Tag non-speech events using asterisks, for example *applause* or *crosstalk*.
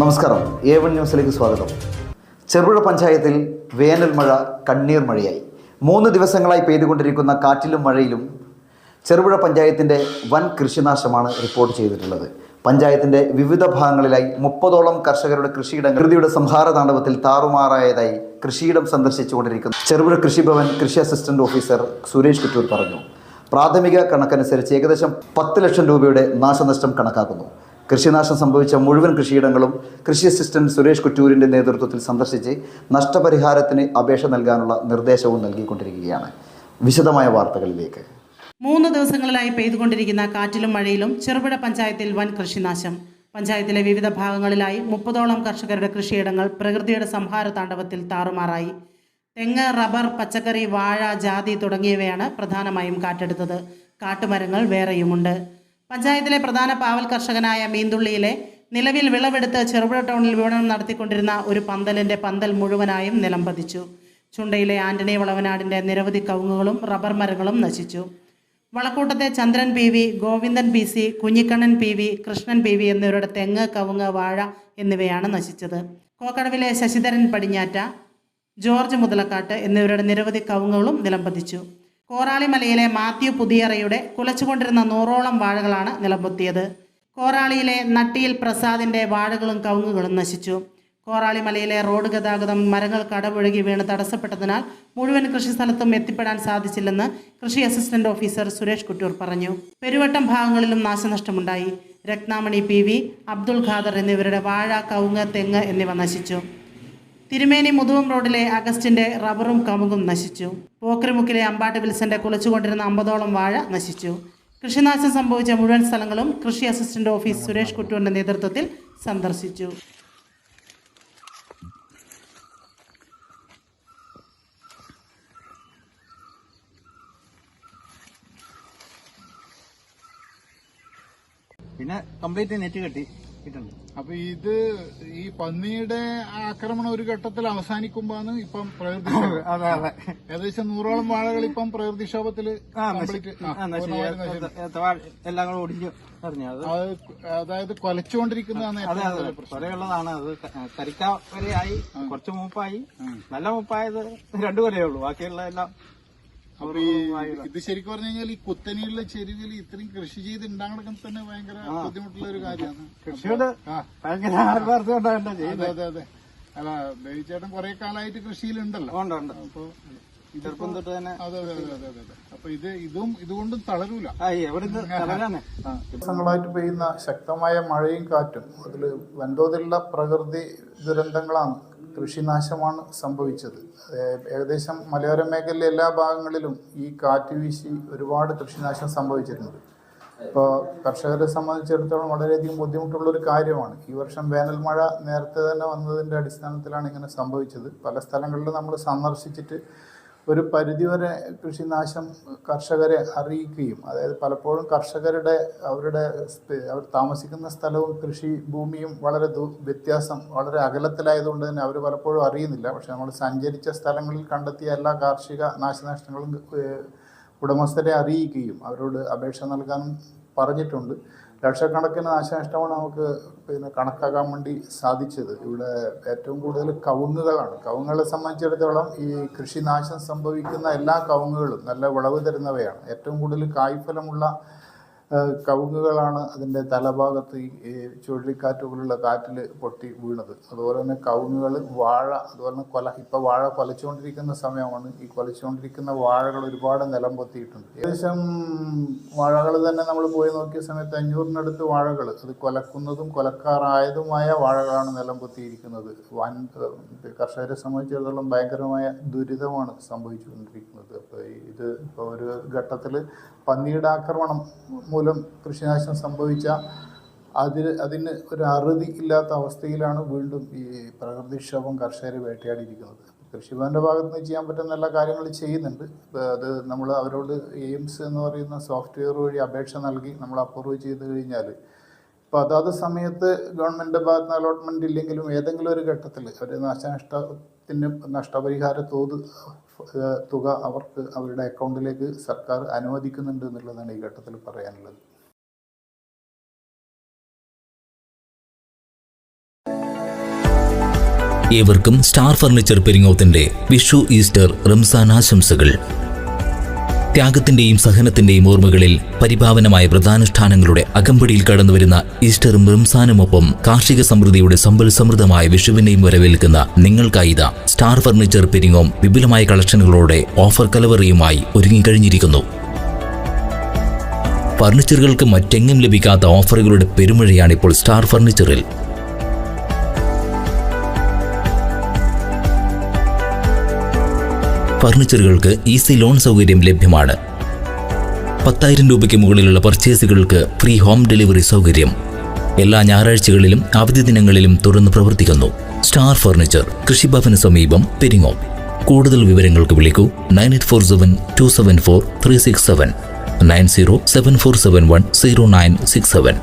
നമസ്കാരം. A one ന്യൂസിലേക്ക് സ്വാഗതം. ചെറുപുഴ പഞ്ചായത്തിൽ വേനൽ മഴ കണ്ണീർ മഴയായി. മൂന്ന് ദിവസങ്ങളായി പെയ്തുകൊണ്ടിരിക്കുന്ന കാറ്റിലും മഴയിലും ചെറുപുഴ പഞ്ചായത്തിന്റെ വൻ കൃഷിനാശമാണ് റിപ്പോർട്ട് ചെയ്തിട്ടുള്ളത്. പഞ്ചായത്തിന്റെ വിവിധ ഭാഗങ്ങളിലായി മുപ്പതോളം കർഷകരുടെ കൃഷിയിടങ്ങൾ കൃതിയുടെ സംഹാര താണ്ഡവത്തിൽ താറുമാറായതായി കൃഷിയിടം സന്ദർശിച്ചുകൊണ്ടിരിക്കുന്നു ചെറുപുഴ കൃഷിഭവൻ കൃഷി അസിസ്റ്റന്റ് ഓഫീസർ സുരേഷ് കുറ്റൂർ പറഞ്ഞു. പ്രാഥമിക കണക്കനുസരിച്ച് ഏകദേശം പത്ത് ലക്ഷം രൂപയുടെ നാശനഷ്ടം കണക്കാക്കുന്നു. കൃഷിനാശം സംഭവിച്ച മുഴുവൻ കൃഷിയിടങ്ങളും കൃഷി അസിസ്റ്റന്റ് സുരേഷ് കുറ്റൂരിന്റെ നേതൃത്വത്തിൽ സന്ദർശിച്ച് നഷ്ടപരിഹാരത്തിന് അപേക്ഷ നൽകാനുള്ള നിർദ്ദേശവും നൽകിക്കൊണ്ടിരിക്കുകയാണ്. വിശദമായ വാർത്തകളിലേക്ക്. മൂന്ന് ദിവസങ്ങളിലായി പെയ്തുകൊണ്ടിരിക്കുന്ന കാറ്റിലും മഴയിലും ചെറുപുഴ പഞ്ചായത്തിൽ വൻ കൃഷിനാശം. പഞ്ചായത്തിലെ വിവിധ ഭാഗങ്ങളിലായി മുപ്പതോളം കർഷകരുടെ കൃഷിയിടങ്ങൾ പ്രകൃതിയുടെ സംഹാര താണ്ഡവത്തിൽ താറുമാറായി. തെങ്ങ് റബ്ബർ പച്ചക്കറി വാഴ ജാതി തുടങ്ങിയവയാണ് പ്രധാനമായും കാറ്റെടുത്തത്. കാട്ടുമരങ്ങൾ വേറെയുമുണ്ട്. പഞ്ചായത്തിലെ പ്രധാന പാവൽ കർഷകനായ മീന്തുള്ളിയിലെ നിലവിൽ വിളവെടുത്ത് ചെറുപുഴ ടൗണിൽ വിപണനം നടത്തിക്കൊണ്ടിരുന്ന ഒരു പന്തലിന്റെ പന്തൽ മുഴുവനായും നിലം പതിച്ചു. ചുണ്ടയിലെ ആന്റണി വളവനാടിന്റെ നിരവധി കവുങ്ങുകളും റബ്ബർ മരങ്ങളും നശിച്ചു. വളക്കൂട്ടത്തെ Chandran P V Govindan P C Kunhikannan P V Krishnan P V എന്നിവരുടെ തെങ്ങ് കവുങ്ങ് വാഴ എന്നിവയാണ് നശിച്ചത്. കോക്കടവിലെ ശശിധരൻ പടിഞ്ഞാറ്റ ജോർജ് മുതലക്കാട്ട് എന്നിവരുടെ നിരവധി കവുങ്ങുകളും നിലംപതിച്ചു കോറാളിമലയിലെ മാത്യു പുതിയറയുടെ കുലച്ചുകൊണ്ടിരുന്ന നൂറോളം വാഴകളാണ് നിലംപൊത്തിയത്. കോറാളിയിലെ നട്ടിയിൽ പ്രസാദിന്റെ വാഴകളും കവുങ്ങുകളും നശിച്ചു. കോറാളിമലയിലെ റോഡ് ഗതാഗതം മരങ്ങൾ കടപുഴകി വീണ് തടസ്സപ്പെട്ടതിനാൽ മുഴുവൻ കൃഷിസ്ഥലത്തും എത്തിപ്പെടാൻ സാധിച്ചില്ലെന്ന് കൃഷി അസിസ്റ്റന്റ് ഓഫീസർ സുരേഷ് കുട്ടൂർ പറഞ്ഞു. പെരുവട്ടം ഭാഗങ്ങളിലും നാശനഷ്ടമുണ്ടായി. രത്നാമണി പി വി അബ്ദുൾ ഖാദർ എന്നിവരുടെ വാഴ കവുങ്ങ് തെങ്ങ് എന്നിവ നശിച്ചു. തിരുമേനി മുതുവം റോഡിലെ അഗസ്റ്റിന്റെ റബ്ബറും കമുകും നശിച്ചു. പോക്കറിമുക്കിലെ അമ്പാട്ട് വിൽസന്റെ കുളിച്ചുകൊണ്ടിരുന്ന അമ്പതോളം വാഴ നശിച്ചു. കൃഷിനാശം സംഭവിച്ച മുഴുവൻ സ്ഥലങ്ങളും കൃഷി അസിസ്റ്റന്റ് ഓഫീസ് സുരേഷ് കുട്ടൂറിന്റെ നേതൃത്വത്തിൽ സന്ദർശിച്ചു. പിന്നെ കംപ്ലീറ്റ് നെറ്റ് കെട്ടി. ഇട്ടുണ്ട് അപ്പൊ ഇത് ഈ പന്നിയുടെ ആക്രമണം ഒരു ഘട്ടത്തിൽ അവസാനിക്കുമ്പോന്ന് ഇപ്പം പ്രകൃതി *laughs* അതെ അതെ. ഏകദേശം നൂറോളം വാഴകൾ ഇപ്പം വാഴ എല്ലാം കൂടെ ഒടിഞ്ഞു അതായത് കൊലച്ചുകൊണ്ടിരിക്കുന്നതാണ് കൊലയുള്ളതാണ് അത്. കരിക്ക കുറച്ച് മൂപ്പായി. നല്ല മൂപ്പായത് രണ്ടു കൊലയേ ഉള്ളൂ. ബാക്കിയുള്ള എല്ലാം അപ്പൊ ഈ ഇത് ശരിക്കും പറഞ്ഞു കഴിഞ്ഞാൽ ഈ കുത്തനെയുള്ള ചെരുവിൽ ഇത്രയും കൃഷി ചെയ്ത് ഉണ്ടാകണം തന്നെ ഭയങ്കര ബുദ്ധിമുട്ടുള്ള ഒരു കാര്യമാണ്. കൃഷിയോട് ഭയങ്കര ആത്മാർത്ഥം ഉണ്ടാകണ്ട അതെ അതെ അതെ. അല്ല ബേബിച്ചേട്ടൻ കുറെ കാലമായിട്ട് കൃഷിയിലുണ്ടല്ലോ. അപ്പൊ ചെറുപ്പം തൊട്ട് തന്നെ അതെ അതെ അതെ അതെ അതെ അപ്പൊ ഇത് ഇതും ഇതുകൊണ്ടും തളരൂല. ആ എവിടുന്ന് തലരാണ് ദിവസങ്ങളായിട്ട് പെയ്യുന്ന ശക്തമായ മഴയും കാറ്റും അതിൽ വൻതോതിലുള്ള പ്രകൃതി ദുരന്തങ്ങളാണ് കൃഷിനാശമാണ് സംഭവിച്ചത്. ഏകദേശം മലയോര മേഖലയിലെ എല്ലാ ഭാഗങ്ങളിലും ഈ കാറ്റ് വീശി ഒരുപാട് കൃഷിനാശം സംഭവിച്ചിട്ടുണ്ട്. ഇപ്പോൾ കർഷകരെ സംബന്ധിച്ചിടത്തോളം വളരെയധികം ബുദ്ധിമുട്ടുള്ള ഒരു കാര്യമാണ്. ഈ വർഷം വേനൽ മഴ നേരത്തെ തന്നെ വന്നതിന്റെ അടിസ്ഥാനത്തിലാണ് ഇങ്ങനെ സംഭവിച്ചത്. പല സ്ഥലങ്ങളിലും നമ്മൾ സന്ദർശിച്ചിട്ട് ഒരു പരിധിവരെ കൃഷിനാശം കർഷകരെ അറിയിക്കുകയും അതായത് പലപ്പോഴും കർഷകരുടെ അവരുടെ അവർ താമസിക്കുന്ന സ്ഥലവും കൃഷി ഭൂമിയും വളരെ വ്യത്യാസം വളരെ അകലത്തിലായതുകൊണ്ട് തന്നെ അവർ പലപ്പോഴും അറിയുന്നില്ല. പക്ഷെ നമ്മൾ സഞ്ചരിച്ച സ്ഥലങ്ങളിൽ കണ്ടെത്തിയ എല്ലാ കാർഷിക നാശനഷ്ടങ്ങളും ഉടമസ്ഥരെ അറിയിക്കുകയും അവരോട് അപേക്ഷ നൽകാനും പറഞ്ഞിട്ടുണ്ട്. ലക്ഷക്കണക്കിന് നാശനഷ്ടമാണ് നമുക്ക് പിന്നെ കണക്കാക്കാൻ വേണ്ടി സാധിച്ചത്. ഇവിടെ ഏറ്റവും കൂടുതൽ കവുങ്ങുകളാണ്. കവുങ്ങുകളെ സംബന്ധിച്ചിടത്തോളം ഈ കൃഷിനാശം സംഭവിക്കുന്ന എല്ലാ കവുങ്ങുകളും നല്ല വിളവ് തരുന്നവയാണ്. ഏറ്റവും കൂടുതൽ കായ്ഫലമുള്ള കവുങ്ങുകളാണ് അതിന്റെ തലഭാഗത്ത് ഈ ചുഴലിക്കാറ്റുകളുള്ള കാറ്റിൽ പൊട്ടി വീണത്. അതുപോലെ തന്നെ കവുങ്ങുകൾ വാഴ അതുപോലെ തന്നെ കൊല ഇപ്പോൾ വാഴ കൊലച്ചുകൊണ്ടിരിക്കുന്ന സമയമാണ്. ഈ കൊലച്ചുകൊണ്ടിരിക്കുന്ന വാഴകൾ ഒരുപാട് നിലം പൊത്തിയിട്ടുണ്ട്. ഏകദേശം വാഴകൾ തന്നെ നമ്മൾ പോയി നോക്കിയ സമയത്ത് അഞ്ഞൂറിനടുത്ത് വാഴകൾ. അത് കൊലക്കുന്നതും കൊലക്കാറായതുമായ വാഴകളാണ് നിലം പൊത്തിയിരിക്കുന്നത്. വൻ കർഷകരെ സംബന്ധിച്ചിടത്തോളം ഭയങ്കരമായ ദുരിതമാണ് സംഭവിച്ചുകൊണ്ടിരിക്കുന്നത്. അപ്പോൾ ഇത് ഇപ്പോൾ ഒരു ഘട്ടത്തിൽ പന്നിയുടെ ആക്രമണം മൂലം കൃഷിനാശം സംഭവിച്ച അതിന് അതിന് ഒരു അറുതി ഇല്ലാത്ത അവസ്ഥയിലാണ് വീണ്ടും ഈ പ്രകൃതിക്ഷോഭം കർഷകരെ വേട്ടയാടിയിരിക്കുന്നത്. കൃഷിഭവന്റെ ഭാഗത്ത് നിന്ന് ചെയ്യാൻ പറ്റുന്ന എല്ലാ കാര്യങ്ങളും ചെയ്യുന്നുണ്ട്. അത് നമ്മൾ അവരോട് എയിംസ് എന്ന് പറയുന്ന സോഫ്റ്റ്വെയർ വഴി അപേക്ഷ നൽകി നമ്മൾ അപ്രൂവ് ചെയ്ത് കഴിഞ്ഞാൽ ഇപ്പോൾ അതാത് സമയത്ത് ഗവൺമെന്റിന്റെ ഭാഗത്ത് നിന്ന് അലോട്ട്മെന്റ് ഇല്ലെങ്കിലും ഏതെങ്കിലും ഒരു ഘട്ടത്തിൽ ഒരു നാശനഷ്ടത്തിന്റെ നഷ്ടപരിഹാര തോത് തുക അവർക്ക് അവരുടെ അക്കൗണ്ടിലേക്ക് സർക്കാർ അനുവദിക്കുന്നുണ്ട് എന്നുള്ളതാണ് ഈ ഘട്ടത്തിൽ പറയാനുള്ളത്. ഏവർക്കും സ്റ്റാർ ഫർണിച്ചർ പെരിങ്ങോത്തിന്റെ വിഷു ഈസ്റ്റർ റംസാൻ ആശംസകൾ. ത്യാഗത്തിന്റെയും സഹനത്തിന്റെയും ഓർമ്മകളിൽ പരിപാവനമായ വ്രതാനുഷ്ഠാനങ്ങളുടെ അകമ്പടിയിൽ കടന്നുവരുന്ന ഈസ്റ്ററും റംസാനുമൊപ്പം കാർഷിക സമൃദ്ധിയുടെ സമ്പൽ സമൃദ്ധമായ വിഷുവിനെയും വരവേൽക്കുന്ന ഇതാ സ്റ്റാർ ഫർണിച്ചർ പെരിങ്ങോം വിപുലമായ കളക്ഷനുകളോടെ ഓഫർ കലവറിയുമായി ഒരുങ്ങിക്കഴിഞ്ഞിരിക്കുന്നു. ഫർണിച്ചറുകൾക്ക് മറ്റെങ്ങും ലഭിക്കാത്ത ഓഫറുകളുടെ പെരുമഴയാണ് ഇപ്പോൾ സ്റ്റാർ ഫർണിച്ചറിൽ. ഫർണിച്ചറുകൾക്ക് ഈസി ലോൺ സൗകര്യം ലഭ്യമാണ്. പത്തായിരം രൂപയ്ക്ക് മുകളിലുള്ള പർച്ചേസുകൾക്ക് ഫ്രീ ഹോം ഡെലിവറി സൗകര്യം. എല്ലാ ഞായറാഴ്ചകളിലും അവധി ദിനങ്ങളിലും തുറന്നു പ്രവർത്തിക്കുന്നു. സ്റ്റാർ ഫർണിച്ചർ കൃഷിഭവന് സമീപം പെരിങ്ങോ. കൂടുതൽ വിവരങ്ങൾക്ക് വിളിക്കൂ. Nine eight four seven two seven four three six seven. Nine zero seven four seven one zero nine six seven.